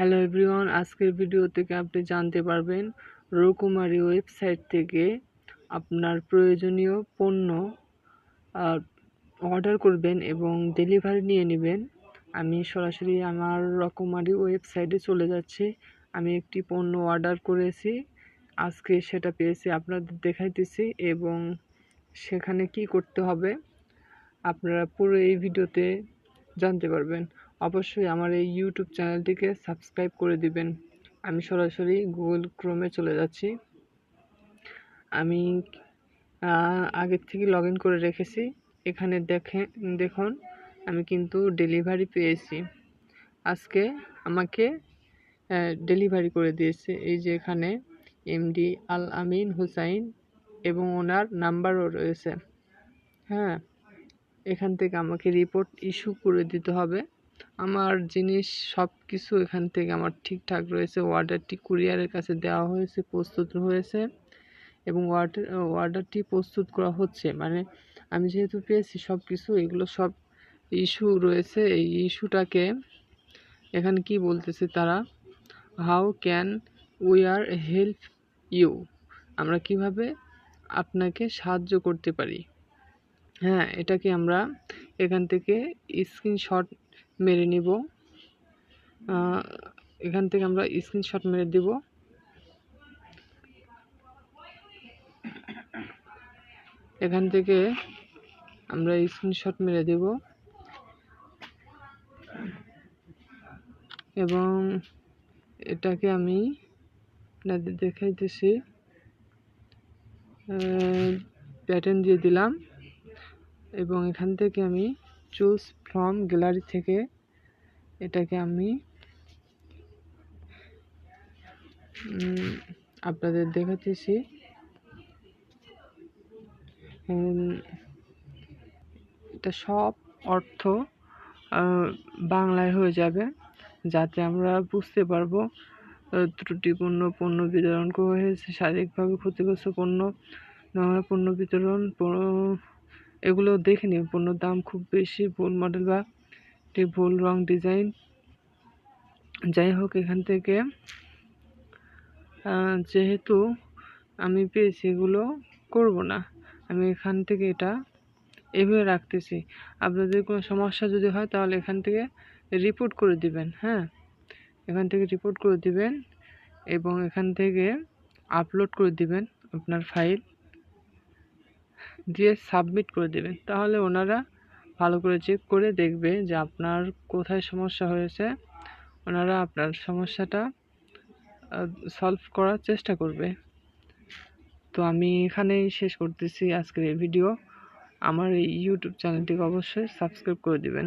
Hello everyone আজকের video থেকে আপনি জানতে পারবেন রকুমারি ওয়েবসাইট থেকে আপনার প্রয়োজনীয় পণ্য অর্ডার করবেন এবং ডেলিভারি নিয়ে নেবেন। আমি সরাসরি আমার রকমারি ওয়েবসাইটে চলে যাচ্ছি। আমি একটি পণ্য অর্ডার করেছি। আজকে সেটা পেয়েছি, আপনাদের দেখাইতেছি এবং সেখানে কি করতে হবে আপনারা পুরো এই ভিডিওতে জানতে পারবেন। অবশ্যই আমার এই ইউটিউব চ্যানেলটিকে সাবস্ক্রাইব করে দিবেন। আমি সরাসরি গুগল ক্রোমে চলে যাচ্ছি। আমি আগের থেকে লগ ইন করে রেখেছি। এখানে দেখে, দেখুন, আমি কিন্তু ডেলিভারি পেয়েছি। আজকে আমাকে ডেলিভারি করে দিয়েছে। এই যে এখানে এমডি আল আমিন হুসাইন এবং ওনার নাম্বারও রয়েছে। হ্যাঁ এখান থেকে আমাকে রিপোর্ট ইস্যু করে দিতে হবে। আমার জিনিস সব কিছু এখান থেকে আমার ঠিকঠাক রয়েছে। অর্ডারটি কুরিয়ারের কাছে দেওয়া হয়েছে, প্রস্তুত হয়েছে এবং অর্ডার অর্ডারটি প্রস্তুত করা হচ্ছে। মানে আমি যেহেতু পেয়েছি সব কিছু এগুলো সব ইস্যু রয়েছে। এই ইস্যুটাকে এখানে কি বলতেছে তারা? How can we are help you আমরা কীভাবে আপনাকে সাহায্য করতে পারি? হ্যাঁ এটাকে আমরা এখান থেকে স্ক্রিনশট মেরে নিব। এখান থেকে আমরা স্ক্রিনশট মেরে দেব। এখান থেকে আমরা স্ক্রিনশট মেরে দেব। এবং এটাকে আমি আপনাদের দেখাইতেছি। প্যাটার্ন দিয়ে দিলাম। এবং এখান থেকে আমি চুজ ফ্রম গ্যালারি থেকে এটাকে আমি আপনাদের দেখাতেছি। এটা সব অর্থ বাংলায় হয়ে যাবে, যাতে আমরা বুঝতে পারব ত্রুটিপূর্ণ পণ্য বিতরণ হয়েছে, শারীরিকভাবে ক্ষতিগ্রস্ত পণ্য পণ্য বিতরণ এগুলো দেখে নিন, পণ্যর দাম খুব বেশি, ভুল মডেল বা ভুল রং ডিজাইন যাই হোক, এখান থেকে যেহেতু আমি পেয়েছি, এগুলো করব না। আমি এখান থেকে এটা এভাবে রাখতেছি। আপনাদের কোনো সমস্যা যদি হয়, তাহলে এখান থেকে রিপোর্ট করে দিবেন হ্যাঁ? এখান থেকে রিপোর্ট করে দিবেন এবং এখান থেকে আপলোড করে দিবেন আপনার ফাইল দিয়ে সাবমিট করে দেবেন। তাহলে ওনারা ভালো করে চেক করে দেখবে যে আপনার কোথায় সমস্যা হয়েছে। ওনারা আপনার সমস্যাটা সলভ করার চেষ্টা করবে। তো আমি এখানেই শেষ করতেছি আজকের এই ভিডিও আমার এই ইউটিউব চ্যানেলটিকে অবশ্যই সাবস্ক্রাইব করে দিবেন।